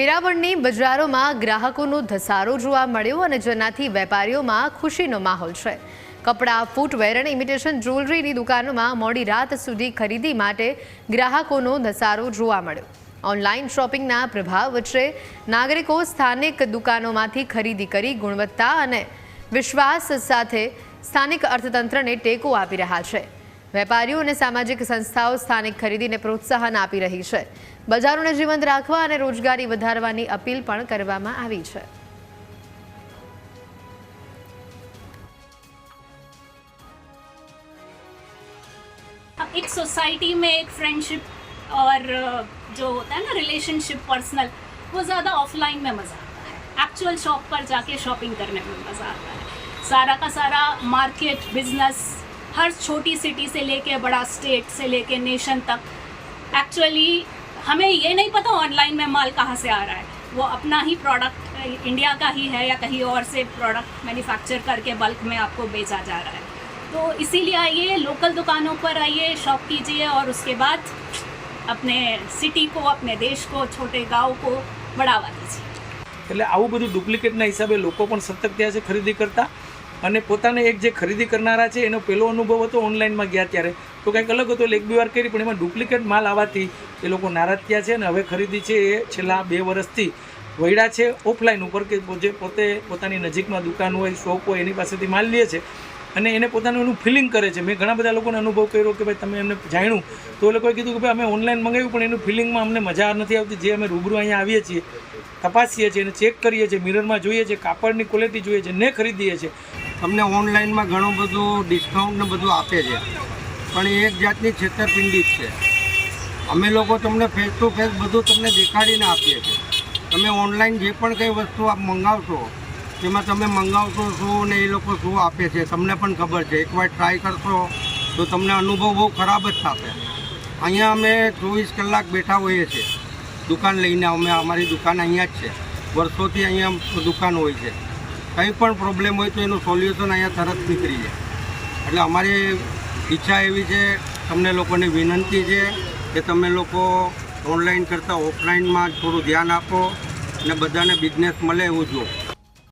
વેરાવળની બજારોમાં ગ્રાહકોનો ધસારો જોવા મળ્યો અને જેનાથી વેપારીઓમાં ખુશીનો માહોલ છે. કપડાં ફૂટવેર અને ઇમિટેશન જ્વેલરીની દુકાનોમાં મોડી રાત સુધી ખરીદી માટે ગ્રાહકોનો ધસારો જોવા મળ્યો. ઓનલાઈન શોપિંગના પ્રભાવ વચ્ચે નાગરિકો સ્થાનિક દુકાનોમાંથી ખરીદી કરી ગુણવત્તા અને વિશ્વાસ સાથે સ્થાનિક અર્થતંત્રને ટેકો આપી રહ્યા છે. વેપારીઓ અને સામાજિક સંસ્થાઓ સ્થાનિક ખરીદીને પ્રોત્સાહન આપી રહી છે બજારોને જીવંત રાખવા અને રોજગારી વધારવાની અપીલ પણ કરવામાં આવી છે एक सोसाइटी में एक फ्रेंडशिप और अ, जो होता है ना रिलेशनशिप पर्सनल वो ज़्यादा ऑफलाइन में मज़ा आता है एक्चुअल शॉप पर जाके शॉपिंग करने में मज़ा आता है सारा का सारा मार्केट बिजनेस हर छोटी सिटी से लेके बड़ा स्टेट से लेके नेशन तक एक्चुअली हमें ये नहीं पता ऑनलाइन में माल कहाँ से आ रहा है वो अपना ही प्रोडक्ट इंडिया का ही है या कहीं और से प्रोडक्ट मैन्युफैक्चर करके बल्क में आपको बेचा जा रहा है तो इसीलिए आइए लोकल दुकानों पर आइए शॉप कीजिए और उसके बाद अपने सिटी को अपने देश को छोटे गांव को बढ़ावा दीजिए એટલે આવું બધું ડુપ્લિકેટના હિસાબે લોકો પણ સતર્ક થયા છે ખરીદી કરતા અને પોતાને એક જે ખરીદી કરનારા છે, એનો પહેલો અનુભવ હતો ઓનલાઈનમાં ગયા ત્યારે. તો કંઈક અલગ હતો, એટલે એક બે વાર કરી, પણ એમાં ડુપ્લિકેટ માલ આવવાથી એ લોકો નારાજ થયા છે અને હવે ખરીદી છે એ છેલ્લા બે વર્ષથી. વૈડા છે, ઓફલાઈન ઉપર કે જે પોતે પોતાની નજીકમાં દુકાન હોય, શોપ હોય, એની પાસેથી માલ લે છે. અને એને પોતાનું એનું ફિલિંગ કરે છે. મેં ઘણા બધા લોકોને અનુભવ કર્યો કે ભાઈ તમે એમને જાણ્યું. તો એ લોકોએ કીધું કે ભાઈ અમે ઓનલાઈન મંગાવ્યું, પણ એનું ફિલિંગમાં અમને મજા નથી આવતી. જે અમે રૂબરૂ અહીંયા આવીએ છીએ તપાસીએ છીએ અને ચેક કરીએ છીએ મિરરમાં જોઈએ છીએ, કાપડની ક્વોલિટી જોઈએ છે ને ખરીદીએ છીએ. તમને ઓનલાઈનમાં ઘણું બધું ડિસ્કાઉન્ટ ને બધું આપે છે. પણ એ એક જાતની છેતરપિંડી જ છે. અમે લોકો તમને ફેસ ટુ ફેસ બધું તમને દેખાડીને આપીએ છીએ. તમે ઓનલાઈન જે પણ કંઈ વસ્તુ આપ મંગાવશો તેમાં તમે મંગાવશો શું ને એ લોકો શું આપે છે, તમને પણ ખબર છે. એકવાર ટ્રાય કરશો તો તમને અનુભવ બહુ ખરાબ જ થશે. અહીંયા અમે ચોવીસ કલાક બેઠા હોઈએ છીએ. દુકાન લઈને અમે અમારી દુકાન અહીંયા જ છે. વર્ષોથી અહીંયા દુકાન હોય છે. કંઈ પણ પ્રોબ્લેમ હોય તો એનું સોલ્યુશન અહીંયા તરત નીકળી જાય. એટલે અમારી ઈચ્છા એવી છે, તમને લોકોની વિનંતી છે કે તમે લોકો ઓનલાઈન કરતાં ઓફલાઈનમાં થોડું ધ્યાન આપો અને બધાને બિઝનેસ મળે એવું જુઓ